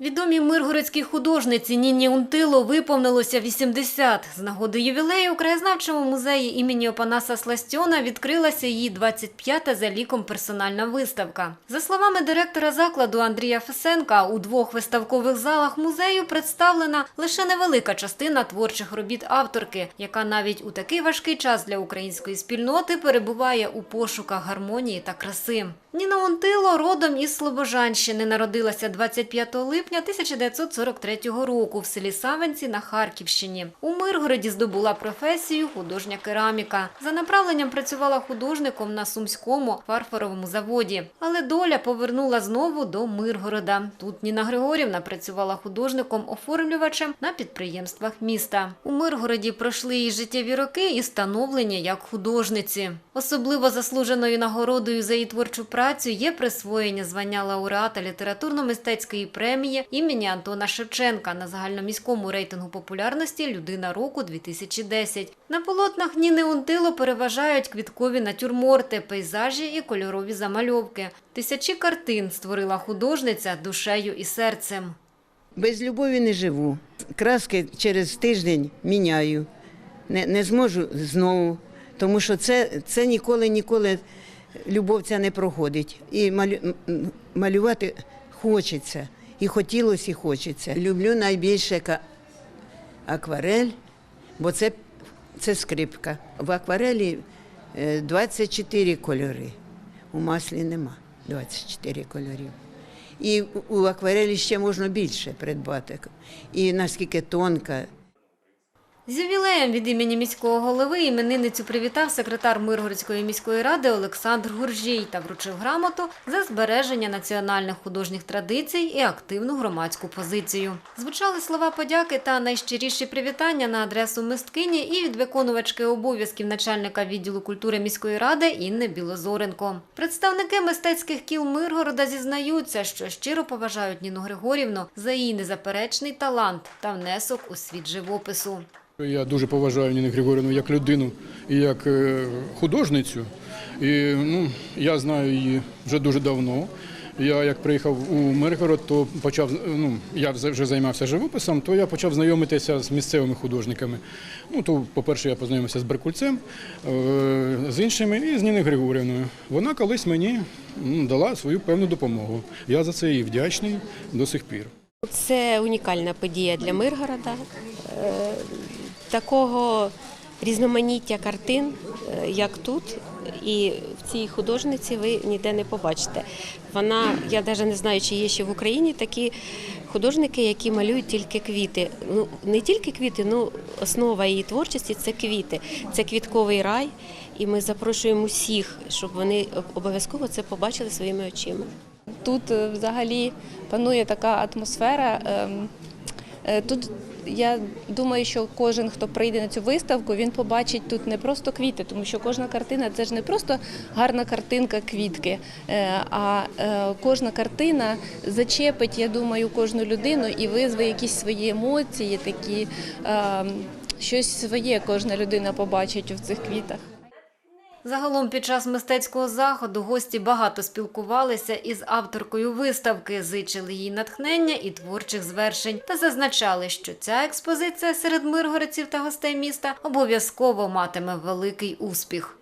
Відомій миргородській художниці Ніні Унтило виповнилося 80. З нагоди ювілею у краєзнавчому музеї імені Опанаса Сластьона відкрилася її 25-та за ліком персональна виставка. За словами директора закладу Андрія Фесенка, у двох виставкових залах музею представлена лише невелика частина творчих робіт авторки, яка навіть у такий важкий час для української спільноти перебуває у пошуках гармонії та краси. Ніна Онтило родом із Слобожанщини народилася 25 липня 1943 року в селі Савенці на Харківщині. У Миргороді здобула професію художня кераміка. За направленням працювала художником на сумському фарфоровому заводі. Але доля повернула знову до Миргорода. Тут Ніна Григорівна працювала художником-оформлювачем на підприємствах міста. У Миргороді пройшли її життєві роки і становлення як художниці. Особливо заслуженою нагородою за її творчу працю є присвоєння звання лауреата літературно-мистецької премії імені Антона Шевченка на загальноміському рейтингу популярності Людина року 2010. На полотнах Ніни Унтило переважають квіткові натюрморти, пейзажі і кольорові замальовки. Тисячі картин створила художниця душею і серцем. Без любові не живу. Краски через тиждень міняю. Не, не зможу знову, тому що це, це ніколи, ніколи любов ця не проходить. І малювати хочеться. І хотілося, і хочеться. Люблю найбільше акварель, бо це, це скрипка. В акварелі е, 24 кольори. У маслі нема 24 кольорів. І у акварелі ще можна більше придбати. І наскільки тонка. З ювілеєм від імені міського голови іменинницю привітав секретар Миргородської міської ради Олександр Гуржій та вручив грамоту за збереження національних художніх традицій і активну громадську позицію. Звучали слова подяки та найщиріші привітання на адресу мисткині і від виконувачки обов'язків начальника відділу культури міської ради Інни Білозоренко. Представники мистецьких кіл Миргорода зізнаються, що щиро поважають Ніну Григорівну за її незаперечний талант та внесок у світ живопису. Я дуже поважаю Ніну Григорівну як людину і як е, художницю. І ну, я знаю її вже дуже давно. Я як приїхав у Миргород, то почав ну я вже займався живописом, то я почав знайомитися з місцевими художниками. Ну то, по-перше, я познайомився з Беркульцем, е, з іншими і з Ніною Григорівною. Вона колись мені ну, дала свою певну допомогу. Я за це їй вдячний до сих пір. Це унікальна подія для Миргорода. Такого різноманіття картин, е, як тут, і в цій художниці ви ніде не побачите. Вона, я навіть не знаю, чи є ще в Україні такі художники, які малюють тільки квіти. Ну не тільки квіти, ну основа її творчості це квіти, це квітковий рай. І ми запрошуємо усіх, щоб вони обов'язково це побачили своїми очима. Тут е, взагалі панує така атмосфера. ем, е, Тут я думаю, що кожен, хто прийде на цю виставку, він побачить тут не просто квіти, тому що кожна картина це ж не просто гарна картинка квітки, е, а е, кожна картина зачепить, я думаю, кожну людину і визве якісь свої емоції, такі ем, щось своє кожна людина побачить в цих квітах. Загалом під час мистецького заходу гості багато спілкувалися із авторкою виставки, зичили їй натхнення і творчих звершень та зазначали, що ця експозиція серед миргородців та гостей міста обов'язково матиме великий успіх.